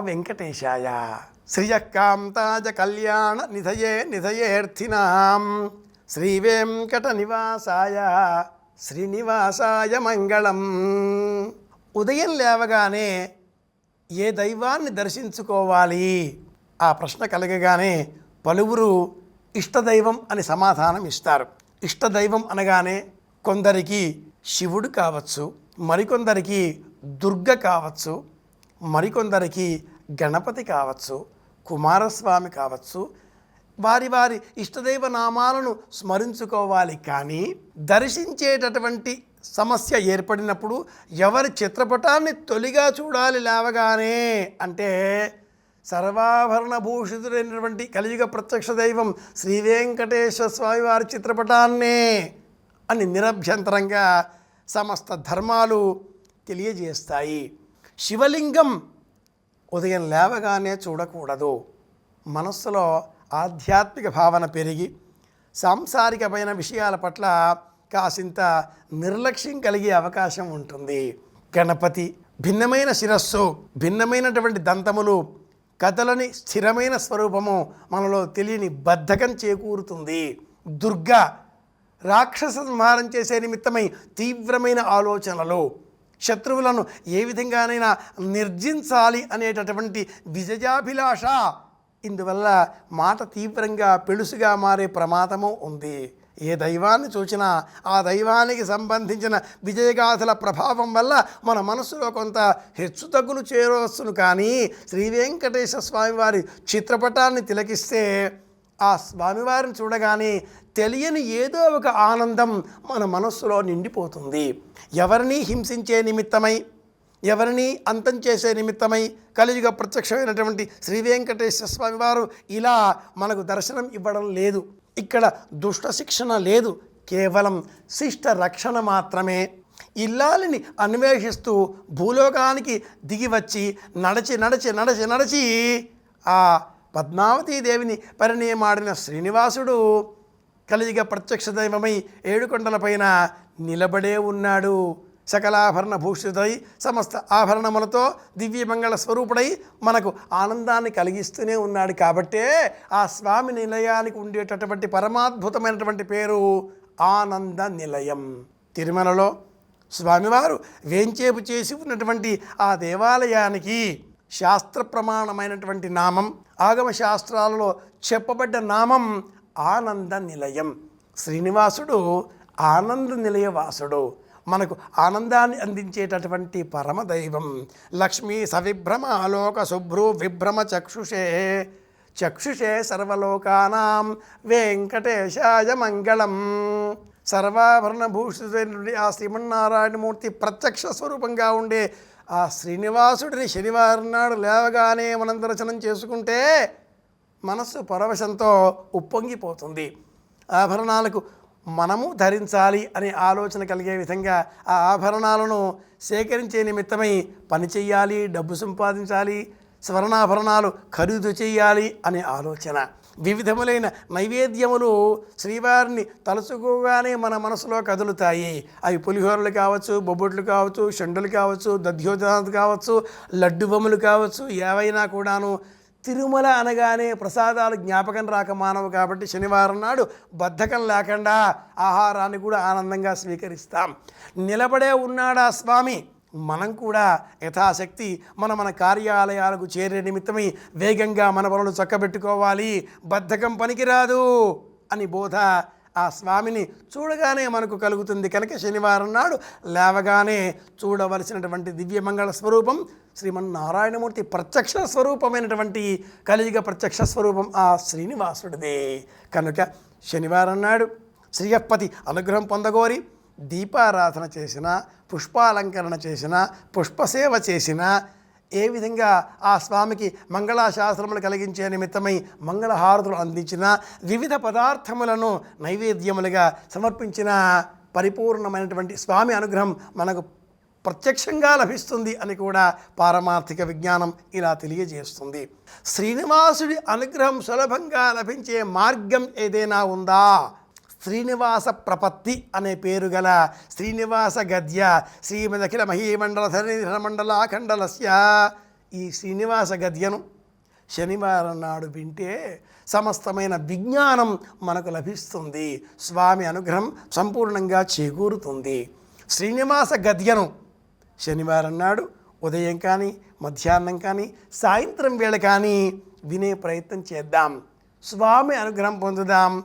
వెంకటేశాయ. శ్రియకాంతాజ కళ్యాణ నిధయే నిధయేర్థినాం శ్రీ వెంకట నివాసాయ శ్రీనివాసాయ మంగళం. ఉదయం లేవగానే ఏ దైవాన్ని దర్శించుకోవాలి? ఆ ప్రశ్న కలగగానే పలువురు ఇష్టదైవం అని సమాధానం ఇస్తారు. ఇష్టదైవం అనగానే కొందరికి శివుడు కావచ్చు మరికొందరికి దుర్గ కావచ్చు మరికొందరికి గణపతి కావచ్చు కుమారస్వామి కావచ్చు వారి వారి ఇష్టదైవ నామాలను స్మరించుకోవాలి. కానీ దర్శించేటటువంటి సమస్య ఏర్పడినప్పుడు ఎవరి చిత్రపటాన్ని తొలిగా చూడాలి లేవగానే అంటే సర్వాభరణ భూషితుడైనటువంటి కలియుగ ప్రత్యక్ష దైవం శ్రీ వెంకటేశ్వర స్వామి వారి చిత్రపటాన్నే అని నిరభ్యంతరంగా సమస్త ధర్మాలు తెలియజేస్తాయి. శివలింగం ఉదయం లేవగానే చూడకూడదు. మనస్సులో ఆధ్యాత్మిక భావన పెరిగి సాంసారికమైన విషయాల పట్ల కాసింత నిర్లక్ష్యం కలిగే అవకాశం ఉంటుంది. గణపతి భిన్నమైన శిరస్సు భిన్నమైనటువంటి దంతములు కథలని స్థిరమైన స్వరూపము మనలో తెలియని బద్ధకం చేకూరుతుంది. దుర్గా రాక్షస సంహారం చేసే నిమిత్తమై తీవ్రమైన ఆలోచనలు. శత్రువులను ఏ విధంగానైనా నిర్జించాలి అనేటటువంటి విజయాభిలాష. ఇందువల్ల మాట తీవ్రంగా పెలుసుగా మారే ప్రమాదము ఉంది. ఏ దైవాన్ని చూసినా ఆ దైవానికి సంబంధించిన విజయగాథల ప్రభావం వల్ల మన మనసులో కొంత హెచ్చుతగ్గులు చేరవచ్చును కానీ శ్రీ వెంకటేశ్వర స్వామివారి చిత్రపటాన్ని తిలకిస్తే ఆ స్వామివారిని చూడగానే తెలియని ఏదో ఒక ఆనందం మన మనస్సులో నిండిపోతుంది. ఎవరిని హింసించే నిమిత్తమై ఎవరిని అంతం చేసే నిమిత్తమై కలియుగ ప్రత్యక్షమైనటువంటి శ్రీ వెంకటేశ్వర స్వామి వారు ఇలా మనకు దర్శనం ఇవ్వడం లేదు. ఇక్కడ దుష్ట శిక్షణ లేదు. కేవలం శిష్ట రక్షణ మాత్రమే. ఇల్లాలిని అన్వేషిస్తూ భూలోకానికి దిగి వచ్చి నడచి నడచి నడచి నడచి ఆ పద్మావతీ దేవిని పరిణయమాడిన శ్రీనివాసుడు కలియుగ ప్రత్యక్ష దైవమై ఏడుకొండలపైన నిలబడే ఉన్నాడు. సకలాభరణ భూషితుడై సమస్త ఆభరణములతో దివ్యమంగళ స్వరూపుడై మనకు ఆనందాన్ని కలిగిస్తూనే ఉన్నాడు. కాబట్టే ఆ స్వామి నిలయానికి ఉండేటటువంటి పరమాద్భుతమైనటువంటి పేరు ఆనంద నిలయం. తిరుమలలో స్వామివారు వేంచేపు చేసి ఉన్నటువంటి ఆ దేవాలయానికి శాస్త్ర ప్రమాణమైనటువంటి నామం ఆగమ శాస్త్రాలలో చెప్పబడ్డ నామం ఆనంద నిలయం. శ్రీనివాసుడు ఆనంద నిలయవాసుడు. మనకు ఆనందాన్ని అందించేటటువంటి పరమదైవం. లక్ష్మీ సవిభ్రమ ఆలోక శుభ్రు విభ్రమ చక్షుషే. చక్షుషే సర్వలోకానాం వెంకటేశాయ మంగళం. సర్వాభరణ భూషితుడైనటువంటి ఆ శ్రీమన్నారాయణమూర్తి ప్రత్యక్ష స్వరూపంగా ఉండే ఆ శ్రీనివాసుడిని శనివారం నాడు లేవగానే మనం దర్శనం చేసుకుంటే మనస్సు పరవశంతో ఉప్పొంగిపోతుంది. ఆభరణాలకు మనము ధరించాలి అనే ఆలోచన కలిగే విధంగా ఆ ఆభరణాలను సేకరించే నిమిత్తమై పని చేయాలి డబ్బు సంపాదించాలి స్వర్ణాభరణాలు ఖరీదు చేయాలి అనే ఆలోచన. వివిధములైన నైవేద్యములు శ్రీవారిని తలుచుకోగానే మన మనసులో కదులుతాయి. అవి పులిహోరలు కావచ్చు బొబ్బొట్లు కావచ్చు షండులు కావచ్చు దధ్యోజనాలు కావచ్చు లడ్డు బొమ్మలు కావచ్చు ఏవైనా కూడాను తిరుమల అనగానే ప్రసాదాలు జ్ఞాపకం రాక మానవు కాబట్టి శనివారం నాడు బద్ధకం లేకుండా ఆహారాన్ని కూడా ఆనందంగా స్వీకరిస్తాం. నిలబడే ఉన్నాడా స్వామి? మనం కూడా యథాశక్తి మన మన కార్యాలయాలకు చేరే నిమిత్తమై వేగంగా మన పనులు చక్కబెట్టుకోవాలి. బద్ధకం పనికిరాదు అని బోధ ఆ స్వామిని చూడగానే మనకు కలుగుతుంది. కనుక శనివారం నాడు లేవగానే చూడవలసినటువంటి దివ్యమంగళ స్వరూపం శ్రీమన్నారాయణమూర్తి ప్రత్యక్ష స్వరూపమైనటువంటి కలియుగ ప్రత్యక్ష స్వరూపం ఆ శ్రీనివాసుడిదే. కనుక శనివారం నాడు శ్రీయపతి అనుగ్రహం పొందగోరి దీపారాధన చేసిన పుష్పాలంకరణ చేసిన పుష్పసేవ చేసిన ఏ విధంగా ఆ స్వామికి మంగళాశాస్త్రములు కలిగించే నిమిత్తమై మంగళహారతులు అందించిన వివిధ పదార్థములను నైవేద్యములుగా సమర్పించిన పరిపూర్ణమైనటువంటి స్వామి అనుగ్రహం మనకు ప్రత్యక్షంగా లభిస్తుంది అని కూడా పారమార్థిక విజ్ఞానం ఇలా తెలియజేస్తుంది. శ్రీనివాసుడి అనుగ్రహం సులభంగా లభించే మార్గం ఏదైనా ఉందా? శ్రీనివాస ప్రపత్తి అనే పేరు గల శ్రీనివాస గద్య శ్రీమదఖిల మహీమండల ధరణిధర మండలాఖండలస్య ఈ శ్రీనివాస గద్యను శనివారం నాడు వింటే సమస్తమైన విజ్ఞానం మనకు లభిస్తుంది. స్వామి అనుగ్రహం సంపూర్ణంగా చేకూరుతుంది. శ్రీనివాస గద్యను శనివారం నాడు ఉదయం కానీ మధ్యాహ్నం కానీ సాయంత్రం వేళ కానీ వినే ప్రయత్నం చేద్దాం. స్వామి అనుగ్రహం పొందుదాం.